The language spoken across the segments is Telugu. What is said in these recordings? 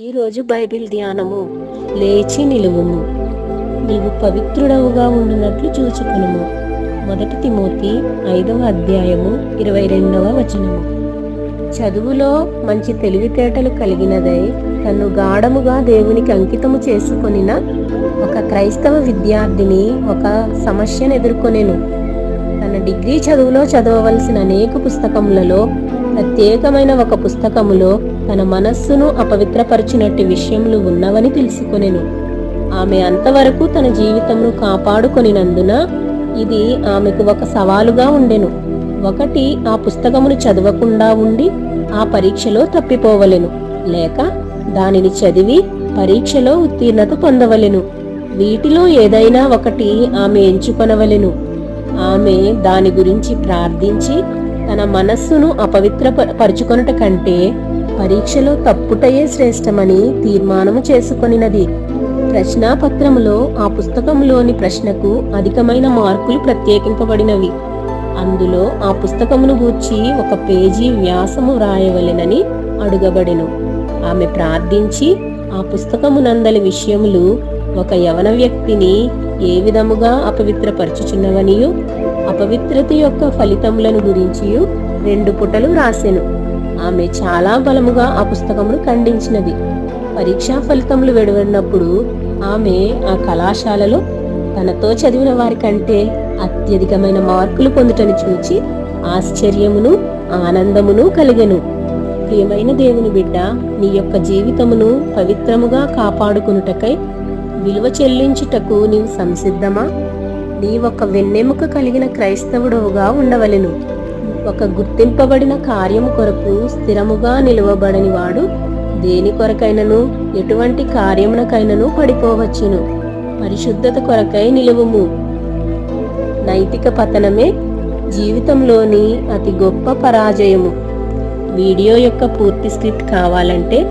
ఈరోజు బైబిల్ ధ్యానము. లేచి నిలువుము. నీవు పవిత్రుడవుగా ఉండునట్లు చూచుకునుము. మొదటి తిమోతి ఐదవ అధ్యాయము ఇరవై రెండవ వచనము. చదువులో మంచి తెలివితేటలు కలిగినదై తను గాఢముగా దేవునికి అంకితము చేసుకొనిన ఒక క్రైస్తవ విద్యార్థిని ఒక సమస్యను ఎదుర్కొనేను. తన డిగ్రీ చదువులో చదవవలసిన అనేక పుస్తకములలో ప్రత్యేకమైన ఒక పుస్తకములో తన మనస్సును అపవిత్రపరిచినట్టు విషయములు ఉన్నవని తెలుసుకొనెను. ఆమె అంతవరకు తన జీవితమును కాపాడుకొనినందున ఇది ఆమెకు ఒక సవాలుగా ఉండెను. ఒకటి ఆ పుస్తకమును చదవకుండా ఉండి ఆ పరీక్షలో తప్పిపోవలెను. లేక దానిని చదివి పరీక్షలో ఉత్తీర్ణత పొందవలెను. వీటిలో ఏదైనా ఒకటి ఆమె ఎంచుకొనవలెను. ఆమె దాని గురించి ప్రార్థించి తన మనస్సును అపవిత్ర కంటే పరీక్షలో తప్పుటయే శ్రేష్టమని తీర్మానము చేసుకొనినది. ప్రశ్నాపత్రములో ఆ పుస్తకంలోని ప్రశ్నకు అధికమైన మార్కులు ప్రత్యేకింపబడినవి. అందులో ఆ పుస్తకమును గూర్చి ఒక పేజీ వ్యాసము వ్రాయవలెనని అడుగబడెను. ఆమె ప్రార్థించి ఆ పుస్తకమునందలి విషయములు ఒక యవన వ్యక్తిని ఏ విధముగా అపవిత్రపరచుచున్నవనియు అపవిత్రత యొక్క ఫలితములను గురించి రెండు పుటలు రాసెను. ఆమె చాలా బలముగా ఆ పుస్తకమును ఖండించినది. పరీక్షా ఫలితములు వెలువడినప్పుడు ఆమె ఆ కళాశాలలో తనతో చదివిన వారి కంటే అత్యధికమైన మార్కులు పొందుటని చూచి ఆశ్చర్యమును ఆనందమును కలిగెను. ప్రియమైన దేవుని బిడ్డ నీ యొక్క జీవితమును పవిత్రముగా కాపాడుకునుటకై విలువ చెల్లించుటకు నీవు సంసిద్ధమా? నీ ఒక వెన్నెముక కలిగిన క్రైస్తవుడవుగా ఉండవలెను. ఒక గుర్తింపబడిన కార్యము కొరకు స్థిరముగా నిలువబడని వాడు దేని కొరకైనను ఎటువంటి కార్యమునకైనను పడిపోవచ్చును. పరిశుద్ధత కొరకై నిలువుము. నైతిక పతనమే జీవితంలోని అతి గొప్ప పరాజయము. వీడియో యొక్క పూర్తి స్క్రిప్ట్ కావాలంటే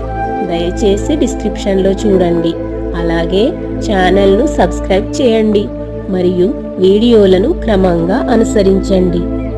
దయచేసి డిస్క్రిప్షన్లో చూడండి. అలాగే ఛానల్ను సబ్స్క్రైబ్ చేయండి. మరియు వీడియోలను క్రమంగా అనుసరించండి.